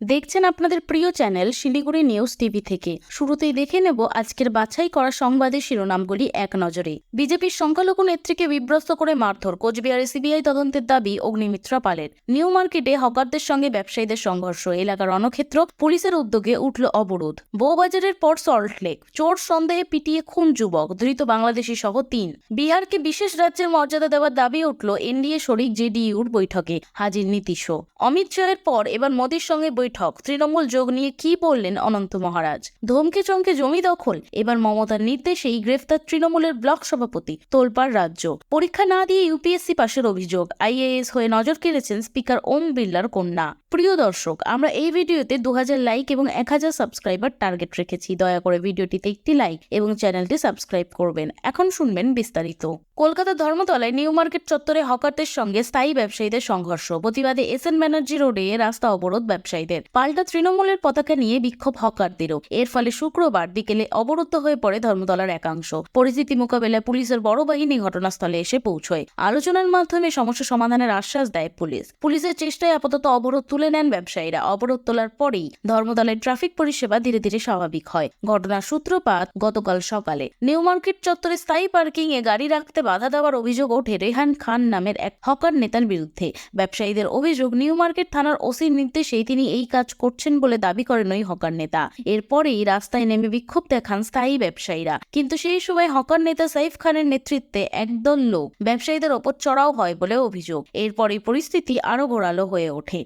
দেখছেন আপনাদের প্রিয় চ্যানেল শিলিগুড়ি নিউজ টিভি থেকে। শুরুতেই দেখে নেব আজকের বাছাই করা সংবাদের শিরোনামগুলি এক নজরে। বিজেপির সংখ্যালঘু নেত্রীকে বিব্রস্ত করে মারধর, কোচবিহারে সিবিআই তদন্তের দাবি অগ্নিমিত্রা পালের। নিউ মার্কেটে হকারদের সঙ্গে ব্যবসায়ীদের সংঘর্ষ, এলাকার রণক্ষেত্র পুলিশের উদ্যোগে উঠল অবরোধ। বউবাজারের পর সল্টলেক চোর সন্দেহে পিটিয়ে খুন যুবক, ধৃত বাংলাদেশি সহ তিন। বিহারকে বিশেষ রাজ্যের মর্যাদা দেওয়ার দাবি উঠল এনডিএ শরিক জেডিইউর বৈঠকে, হাজির নীতিশও অমিত শাহের পর এবার মোদীর সঙ্গে বৈঠক তৃণমূল যোগ নিয়ে কি বললেন অনন্ত মহারাজ? ধমকে চমকে জমি দখল। এবার মমতার নির্দেশেই গ্রেফতার তৃণমূলের ব্লক সভাপতি, তোলপাড় রাজ্য। পরীক্ষা না দিয়ে ইউপিএসসি পাশের অভিযোগ। আইএএস হয়ে নজর কেড়েছেন স্পিকার ওম বিল্লার কন্যা। প্রিয় দর্শক, আমরা এই ভিডিওতে দু হাজার লাইক এবং এক হাজার সাবস্ক্রাইবার টার্গেট রেখেছি। দয়া করে ভিডিওটিতে একটি লাইক এবং চ্যানেলটি সাবস্ক্রাইব করবেন। এখন শুনবেন বিস্তারিত। কলকাতা ধর্মতলায় নিউ মার্কেট চত্বরে হকারদের সঙ্গে স্থায়ী ব্যবসায়ীদের সংঘর্ষ। প্রতিবাদে এস এন ব্যানার্জি রোডে রাস্তা অবরোধ ব্যবসায়ীদের। পাল্টা তৃণমূলের পতাকা নিয়ে বিক্ষোভ হকারদেরও। এর ফলে শুক্রবার বিকেলে অবরুদ্ধ হয়ে পড়ে ধর্মতলার একাংশ। পরিস্থিতি মোকাবেলায় পুলিশের বড় বাহিনী ঘটনাস্থলে এসে পৌঁছয়। আলোচনার মাধ্যমে সমস্যা সমাধানের আশ্বাস দেয় পুলিশ। পুলিশের চেষ্টায় আপাতত অবরোধ তুলে নেন ব্যবসায়ীরা অবরোধ তোলার পরেই ধর্মতলায় ট্রাফিক পরিষেবা ধীরে ধীরে স্বাভাবিক হয়। ঘটনার সূত্রপাত গতকাল সকালে। নিউ মার্কেট চত্বরে স্থায়ী পার্কিং এ গাড়ি রাখতে বাধা দেওয়ার অভিযোগ ওঠে রেহান খান নামের এক হকার নেতার বিরুদ্ধে। ব্যবসায়ীদের অভিযোগ, নিউ মার্কেট থানার ওসির নির্দেশেই তিনি এই কাজ করছেন বলে দাবি করেন ওই হকার নেতা। এরপরেই রাস্তায় নেমে বিক্ষোভ দেখান স্থায়ী ব্যবসায়ীরা। কিন্তু সেই সময় হকার নেতা সাইফ খানের নেতৃত্বে একদল লোক ব্যবসায়ীদের ওপর চড়াও হয় বলে অভিযোগ। এরপরে পরিস্থিতি আরও ঘোরালো হয়ে ওঠে।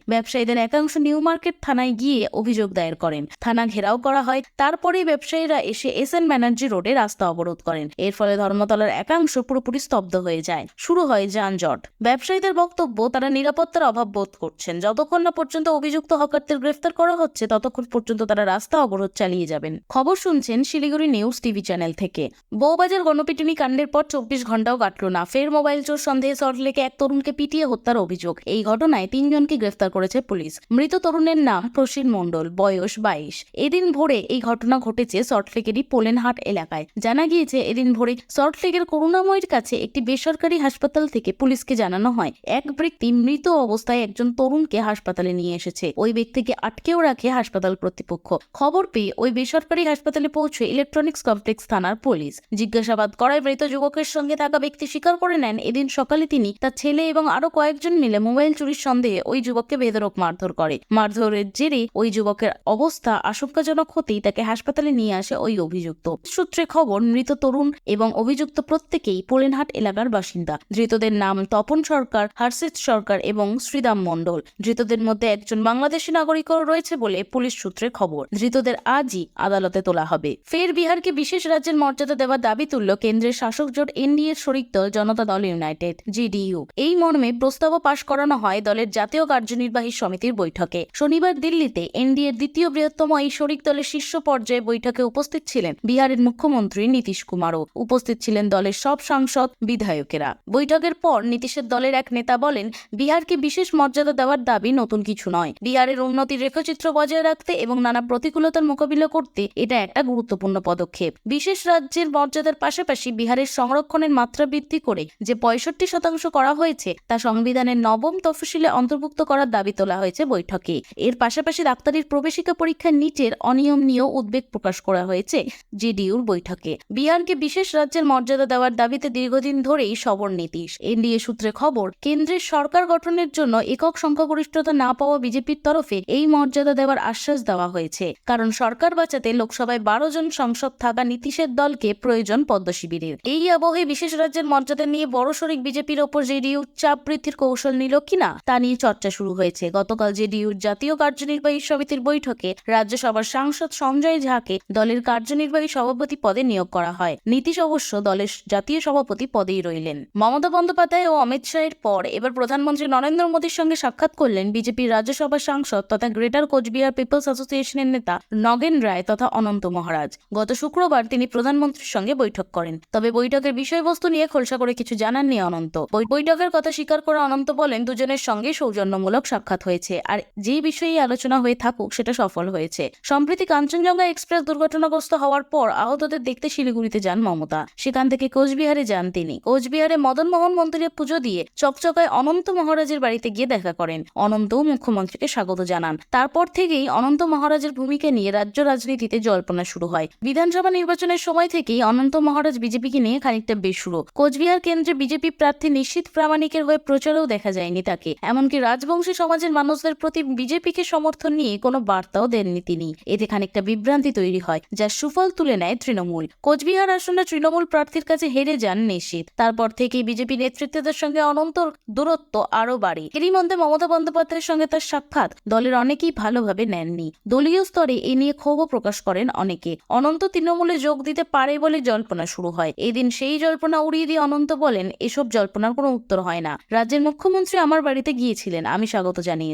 ব্যবসায়ীদের একাংশ নিউ মার্কেট থানায় গিয়ে অভিযোগ দায়ের করেন। থানা ঘেরাও করা হয়, তারপরেই ব্যবসায়ীরা এসে এস এন ব্যানার্জি রোডে রাস্তা অবরোধ করেন। এর ফলে ধর্মতলার একাংশ পুরোপুরি স্তব্ধ হয়ে যায়। শুরু হয় যানজট। ব্যবসায়ীদের বক্তব্য, তারা নিরাপত্তার অভাব বোধ করছেন। যতক্ষণ না পর্যন্ত অভিযুক্ত হকারদের গ্রেফতার করা হচ্ছে, ততক্ষণ পর্যন্ত তারা রাস্তা অবরোধ চালিয়ে যাবেন। খবর শুনছেন শিলিগুড়ি নিউজ টিভি চ্যানেল থেকে। বৌবাজার গণপিটুনি কাণ্ডের পর চব্বিশ ঘন্টাও কাটল না। ফের মোবাইল চোর সন্দেহে সল্টলেকে এক তরুণকে পিটিয়ে হত্যার অভিযোগ। এই ঘটনায় তিনজনকে গ্রেফতার করেছে পুলিশ। মৃত তরুণের নাম প্রসীন মণ্ডল, বয়স বাইশ। এদিন ভোরে এই ঘটনা ঘটেছে সল্টলেকেরই পোলেনহাট এলাকায়। জানা গিয়েছে, এদিন ভোরে সল্টলেকের করুণাময়ীর কাছে একটি বেসরকারি হাসপাতাল থেকে পুলিশকে জানানো হয়, এক ব্যক্তি মৃত অবস্থায় একজন তরুণকে হাসপাতালে নিয়ে এসেছে। ওই ব্যক্তিকে আটকেও রাখে হাসপাতাল কর্তৃপক্ষ। খবর পেয়ে ওই বেসরকারি হাসপাতালে পৌঁছে ইলেকট্রনিক্স কমপ্লেক্স থানার পুলিশ জিজ্ঞাসাবাদ করায় মৃত যুবকের সঙ্গে থাকা ব্যক্তি স্বীকার করে নেন। এদিন সকালে তিনি তার ছেলে এবং আরও কয়েকজন মিলে মোবাইল চুরির সন্দেহে ওই যুবককে বেদরক মারধর করে। মারধরের জেরে ওই যুবকের অবস্থা আশঙ্কাজনক হতেই তাকে হাসপাতালে নিয়ে আসে ওই অভিযুক্ত। সূত্রে খবর, মৃত তরুণ এবং অভিযুক্ত প্রত্যেকেই পোলেনহাট এলাকার বাসিন্দা। ধৃতদের নাম তপন সরকার, হর্ষিত সরকার এবং শ্রীদাম মণ্ডল। ধৃতদের মধ্যে একজন বাংলাদেশি নাগরিকও রয়েছে বলে পুলিশ সূত্রে খবর। ধৃতদের আজই আদালতে তোলা হবে। ফের বিহারকে বিশেষ রাজ্যের মর্যাদা দেওয়ার দাবি তুলল কেন্দ্রের শাসক জোট এনডিএর শরিক দল, জনতা দল ইউনাইটেড, জিডিইউ। এই মর্মে প্রস্তাবও পাশ করানো হয় দলের জাতীয় কার্যনির্বাহী সমিতির বৈঠকে। শনিবার দিল্লিতে এনডিএর দ্বিতীয় বৃহত্তম এই শরিক দলের শীর্ষ পর্যায়ে বৈঠকে উপস্থিত ছিলেন বিহারের মুখ্যমন্ত্রী নীতিশ কুমারও। উপস্থিত ছিলেন দলের সব সাংসদ, বিধায়কেরা। বৈঠকের পর নীতিশের দলের এক নেতা বলেন, বিহারকে বিশেষ মর্যাদা দেওয়ার দাবি নতুন কিছু নয়। বিহারের উন্নতির রেখাচিত্র বজায় রাখতে এবং নানা প্রতিকূলতার মোকাবিলা করতে এটা একটা গুরুত্বপূর্ণ পদক্ষেপ। বিশেষ রাজ্যের মর্যাদার পাশাপাশি বিহারের সংরক্ষণের মাত্রা বৃদ্ধি করে যে পঁয়ষট্টি শতাংশ করা হয়েছে, তা সংবিধানের নবম তফসিলে অন্তর্ভুক্ত করার দাবি তোলা হয়েছে বৈঠকে। এর পাশাপাশি ডাক্তারির প্রবেশিকা পরীক্ষার নিচের অনিয়ম নিয়েও উদ্বেগ প্রকাশ করা হয়েছে জেডিইউর বৈঠকে। বিহারকে বিশেষ রাজ্যের মর্যাদা দেওয়ার দাবিতে দীর্ঘদিন ধরেই সবর নীতিশ। এনডিএ সূত্রে খবর, কেন্দ্রের সরকার গঠনের জন্য একক সংখ্যাগরিষ্ঠতা না পাওয়া বিজেপির তরফে এই মর্যাদা দেওয়ার আশ্বাস দেওয়া হয়েছে। কারণ সরকার বাঁচাতে লোকসভায় বারো জন সংসদ থাকা নীতিশের দলকে প্রয়োজন পদ্ম শিবিরের। এই আবহে বিশেষ রাজ্যের মর্যাদা নিয়ে বড় শরিক বিজেপির ওপর জেডিইউ চাপ বৃদ্ধির কৌশল নিল কিনা তা নিয়ে চর্চা শুরু হয়েছে। গতকাল জেডিইউর জাতীয় কার্যনির্বাহী সমিতির বৈঠকে রাজ্যসভার সাংসদ সঞ্জয় ঝাকে দলের কার্যনির্বাহী সভাপতি পদে নিয়োগ করা হয়। নীতিশ অবশ্য দলের জাতীয় সভাপতি পদেই রইলেন। মমতা বন্দ্যোপাধ্যায় ও অমিত শাহের পর এবার প্রধানমন্ত্রী নরেন্দ্র মোদীর সঙ্গে সাক্ষাৎ করলেন বিজেপির রাজ্যসভার সাংসদ তথা গ্রেটার কোচবিহার পিপলস অ্যাসোসিয়েশনের নেতা নগেন রায় তথা অনন্ত মহারাজ। গত শুক্রবার তিনি প্রধানমন্ত্রীর সঙ্গে বৈঠক করেন। তবে বৈঠকের বিষয়বস্তু নিয়ে খোলসা করে কিছু জানাননি অনন্ত। বৈঠকের কথা স্বীকার করে অনন্ত বলেন, দুজনের সঙ্গে সৌজন্যমূলক সাক্ষাৎ হয়েছে। হয়েছে। আর যে বিষয়ে আলোচনা হয়ে থাকুক, সেটা সফল হয়েছে। সম্প্রতি কাঞ্চনজঙ্ঘা এক্সপ্রেস দুর্ঘটনাগ্রস্ত হওয়ার পর আহতদের দেখতে শিলিগুড়িতে যান মমতা। সেখান থেকে কোচবিহারে যান তিনি। কোচবিহারে মদন মোহন মন্দিরে পুজো দিয়ে চকচকায় অনন্ত মহারাজের বাড়িতে গিয়ে দেখা করেন। অনন্তও মুখ্যমন্ত্রীকে স্বাগত জানান। তারপর থেকেই অনন্ত মহারাজের ভূমিকা নিয়ে রাজ্য রাজনীতিতে জল্পনা শুরু হয়। বিধানসভা নির্বাচনের সময় থেকেই অনন্ত মহারাজ বিজেপিকে নিয়ে খানিকটা বেসুরো। কোচবিহার কেন্দ্রে বিজেপি প্রার্থী নিশ্চিত প্রামাণিকের হয়ে প্রচারেও দেখা যায়নি তাকে। এমনকি রাজবংশী সমাজের মানুষদের প্রতি বিজেপিকে সমর্থন নিয়ে কোনো বার্তাও দেননি তিনি। এতে খানিকটা বিভ্রান্তি তৈরি হয় যার সুফল তুলে নেয় তৃণমূল। কোচবিহার আসনে তৃণমূল প্রার্থীর কাছে হেরে যান নিশ্চিত তারপর থেকেই বিজেপি নেতৃত্বদের সঙ্গে অনন্তর দূরত্ব আরও বাড়ে। এরই মধ্যে মমতা বন্দ্যোপাধ্যায়ের সঙ্গে তার সাক্ষাৎ দলের অনেকেই ভালোভাবে নেননি। দলীয় স্তরে এ নিয়ে ক্ষোভও প্রকাশ করেন অনেকে। অনন্ত তৃণমূলে যোগ দিতে পারে বলে জল্পনা শুরু হয়। এদিন সেই জল্পনা উড়িয়ে দিয়ে অনন্ত বলেন, এসব জল্পনার কোনো উত্তর হয় না। রাজ্যের মুখ্যমন্ত্রী আমার বাড়িতে গিয়েছিলেন, আমি স্বাগত জানিয়েছি।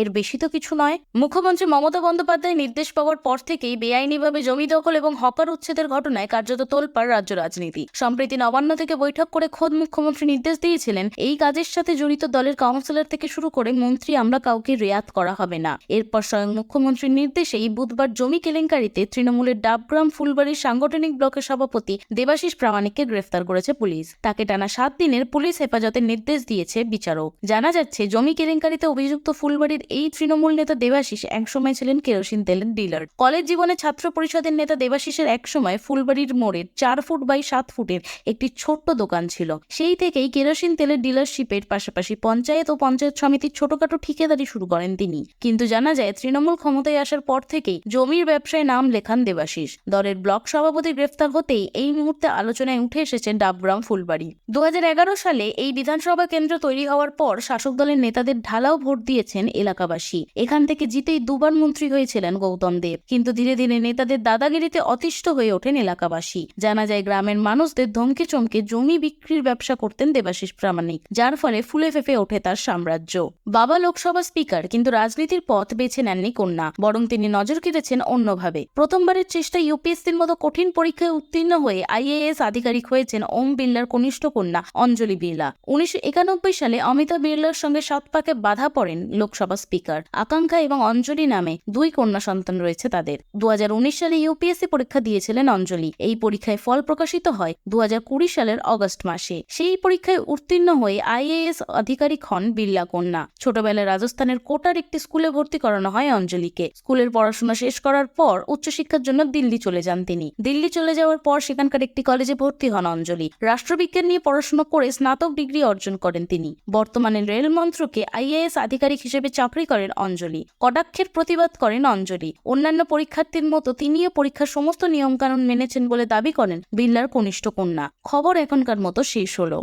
এর বেশি তো কিছু নয়। মুখ্যমন্ত্রী মমতা বন্দ্যোপাধ্যায় নির্দেশ পাওয়ার পর থেকেই বেআইনিভাবে জমি দখল এবং হকার উচ্ছেদের ঘটনায় কার্যত তোলপাড় রাজ্য রাজনীতি। সম্প্রতি নবান্ন থেকে বৈঠক করে খোদ মুখ্যমন্ত্রী নির্দেশ দিয়েছিলেন, এই কাজের সাথে জড়িত দলের কাউন্সিলর থেকে শুরু করে মন্ত্রী আমরা কাউকে রেয়াত করা হবে না। এরপর স্বয়ং মুখ্যমন্ত্রীর নির্দেশেই বুধবার জমি কেলেঙ্কারিতে তৃণমূলের ডাবগ্রাম ফুলবাড়ির সাংগঠনিক ব্লকের সভাপতি দেবাশিস প্রামাণিককে গ্রেফতার করেছে পুলিশ। তাকে টানা সাত দিনের পুলিশ হেফাজতের নির্দেশ দিয়েছে বিচারক। জানা যাচ্ছে, জমি কেলেঙ্কারিতে অভিযুক্ত ফুলবাড়ির এই তৃণমূল নেতা দেবাশিস একসময় ছিলেন কেরোসিন তেলের ডিলার। কলেজ জীবনে ছাত্র পরিষদের নেতা দেবাশিসের একসময় ফুলবাড়ির মোড়ে চার ফুট বাই সাত ফুটের একটি ছোট্ট দোকান ছিল। সেই থেকেই কেরোসিন তেলের ডিলারশিপের পাশাপাশি পঞ্চায়েত ও পঞ্চায়েত সমিতির ছোটখাটো ঠিকাদারি শুরু করেন তিনি। কিন্তু জানা যায়, তৃণমূল ক্ষমতায় আসার পর থেকেই জমির ব্যবসায় নাম লেখান দেবাশিস। দলের ব্লক সভাপতি গ্রেফতার হতেই এই মুহূর্তে আলোচনায় উঠে এসেছে ডাবগ্রাম ফুলবাড়ি। দু হাজার এগারো সালে এই বিধানসভা কেন্দ্র তৈরি হওয়ার পর শাসক দলের নেতাদের ঢালাও ভোট দিয়েছেন এলাকাবাসী। এখান থেকে জিতেই দুবার মন্ত্রী হয়েছিলেন গৌতম দেব। কিন্তু ধীরে ধীরে নেতাদের দাদাগিরিতে অতিষ্ঠ হয়ে ওঠেন এলাকাবাসী। জানা যায় গ্রামের মানুষদের ধমকে চমকে জমি বিক্রির ব্যবসা করতেন দেবাশিস প্রামাণিক, যার ফলে ফুলে ফেপে ওঠে তার সাম্রাজ্য। বাবা লোকসভা স্পিকার, কিন্তু রাজনীতির পথ বেছে নেননি কন্যা, বরং তিনি নজর কেড়েছেন অন্যভাবে। প্রথমবারের চেষ্টায় ইউপিএসসির মতো কঠিন পরীক্ষায় উত্তীর্ণ হয়ে আইএএস আধিকারিক হয়েছেন ওম বিড়লার কনিষ্ঠ কন্যা অঞ্জলি বিড়লা। উনিশশো একানব্বই সালে অমিতা বিড়লার সঙ্গে সাত পাকে বাধা পড়েন লোকসভা স্পিকার। আকাঙ্ক্ষা এবং অঞ্জলি নামে দুই কন্যা সন্তান রয়েছে তাদের। দু সালে ইউপিএসসি পরীক্ষা দিয়েছিলেন অঞ্জলি। এই পরীক্ষায় ফল প্রকাশিত হয় দু সালের অগস্ট মাসে। সেই পরীক্ষায় উত্তীর্ণ হয়ে আইএএস আধিকারিক হন বিড়লা কন্যা। ছোটবেলায় রাজস্থানের কোটার একটি স্কুলে ভর্তি করানো হয় অঞ্জলিকে। স্কুলের পড়াশোনা শেষ করার পর উচ্চশিক্ষার জন্য দিল্লি চলে যান তিনি। দিল্লি চলে যাওয়ার পর সেখানকার একটি কলেজে ভর্তি হন অঞ্জলি। রাষ্ট্রবিজ্ঞান নিয়ে পড়াশোনা করে স্নাতক ডিগ্রি অর্জন করেন তিনি। বর্তমানে রেল মন্ত্রকে আইএএস আধিকারিক হিসেবে চাকরি করেন অঞ্জলি, কটাক্ষের প্রতিবাদ করেন অঞ্জলি। অন্যান্য পরীক্ষার্থীর মতো তিনিও পরীক্ষার সমস্ত নিয়মকানুন মেনেছেন বলে দাবি করেন বিল্লার কনিষ্ঠ কন্যা। খবর এখনকার মতো শেষ হলো।